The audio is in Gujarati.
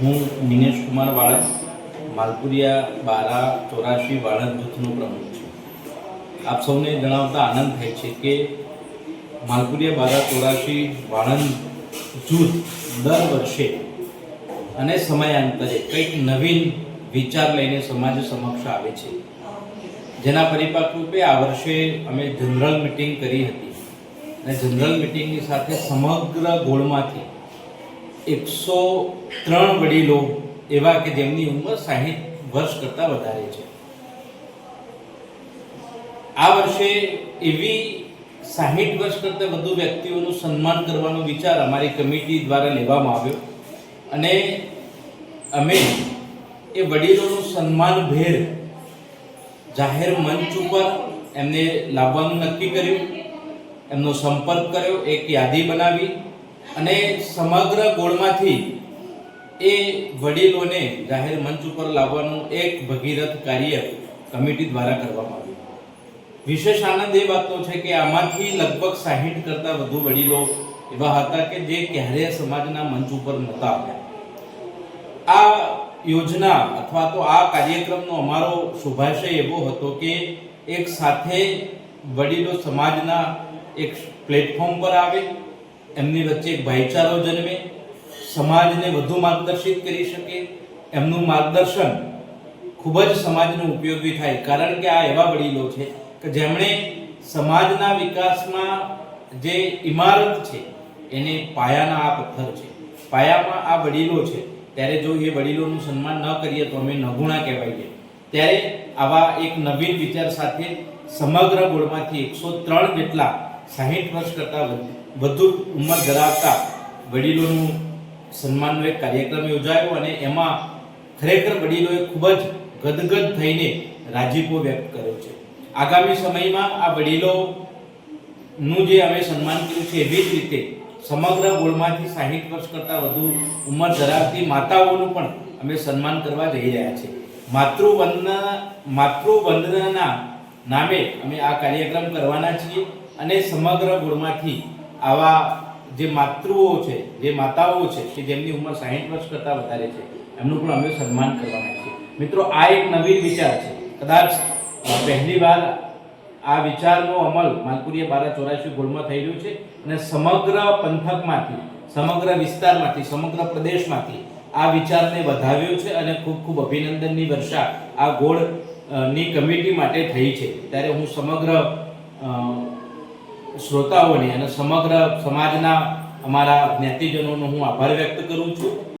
હું મિનેશ કુમાર વાળંદ, માલપુરિયા બારા ચોરાશી વાળંદ જૂથનો પ્રમુખ છું. આપ સૌને જણાવતા આનંદ થાય છે કે માલપુરિયા બારા ચોરાશી વાળંદ જૂથ દર વર્ષે અને સમયાંતરે કંઈક નવીન વિચાર લઈને સમાજ સમક્ષ આવે છે. જેના પરિપાક રૂપે આ વર્ષે અમે જનરલ મિટિંગ કરી હતી. અને જનરલ મિટિંગની સાથે સમગ્ર ગોળમાંથી એકસો ત્રણ વડીલો એવા કે જેમની ઉંમર સાહીઠ વર્ષ કરતાં વધારે છે. આ વર્ષે એવી સાહીઠ વર્ષ કરતાં વધુ વ્યક્તિઓનું સન્માન કરવાનો વિચાર અમારી કમિટી દ્વારા લેવામાં આવ્યો અને અમે એ વડીલોનું સન્માનભેર જાહેર મંચ ઉપર એમને લાવવાનું નક્કી કર્યું. એમનો સંપર્ક કર્યો, એક યાદી બનાવી અને સમગ્ર ગોળમાંથી એ વડીલોને જાહેર મંચ ઉપર લાવવાનું એક ભગીરથ કાર્ય કમિટી દ્વારા કરવામાં આવ્યું. વિશેષ આનંદ એ વાતનો છે કે આમાંથી લગભગ સાહીઠ કરતાં વધુ વડીલો એવા હતા કે જે ક્યારેય સમાજના મંચ ઉપર નહોતા આવ્યા. આ યોજના અથવા તો આ કાર્યક્રમનો અમારો શુભાશય એવો હતો કે એક સાથે વડીલો સમાજના એક પ્લેટફોર્મ પર આવે એમની વચ્ચે એક ભાઈચારો જન્મે, સમાજને વધુ માર્ગદર્શિત કરી શકે. એમનું માર્ગદર્શન ખૂબ જ સમાજને ઉપયોગી થાય. કારણ કે આ એવા વડીલો છે કે જેમણે સમાજના વિકાસમાં જે ઇમારત છે, એને પાયાના આ પથ્થર છે. પાયામાં આ વડીલો છે. ત્યારે જો એ વડીલોનું સન્માન ન કરીએ તો અમે નગુણા કહેવાઈએ. ત્યારે આવા એક નવીન વિચાર સાથે સમગ્ર ગોળમાંથી એકસો ત્રણ જેટલા સાહીઠ વર્ષ કરતાં વધુ ઉંમર ધરાવતા વડીલોનું સન્માનનો એક કાર્યક્રમ યોજાયો અને એમાં ખરેખર વડીલોએ ખૂબ જ ગદગદ થઈને રાજીપો વ્યક્ત કર્યો છે. આગામી સમયમાં આ વડીલોનું જે અમે સન્માન કર્યું છે એવી જ રીતે સમગ્ર ગોળમાંથી સાહીઠ વર્ષ કરતાં વધુ ઉંમર ધરાવતી માતાઓનું પણ અમે સન્માન કરવા જઈ રહ્યા છીએ. માતૃવંદના, માતૃવંદનાના નામે અમે આ કાર્યક્રમ કરવાના છીએ અને સમગ્ર ગોળમાંથી આવા જે માતૃઓ છે, જે માતાઓ છે, કે જેમની ઉંમર સાહીઠ વર્ષ કરતાં વધારે છે, એમનું પણ અમે સન્માન કરવાના છીએ. મિત્રો, આ એક નવીન વિચાર છે. કદાચ પહેલી વાર આ વિચારનો અમલ માલપુરીએ બારા ચોરાશી ગોળમાં થઈ રહ્યો છે અને સમગ્ર પંથકમાંથી, સમગ્ર વિસ્તારમાંથી, સમગ્ર પ્રદેશમાંથી આ વિચારને વધાવ્યો છે અને ખૂબ ખૂબ અભિનંદનની વર્ષા આ ગોળની કમિટી માટે થઈ છે. ત્યારે હું સમગ્ર શ્રોતાઓને અને સમગ્ર સમાજના અમારા જ્ઞાતિજનોનો હું આભાર વ્યક્ત કરું છું.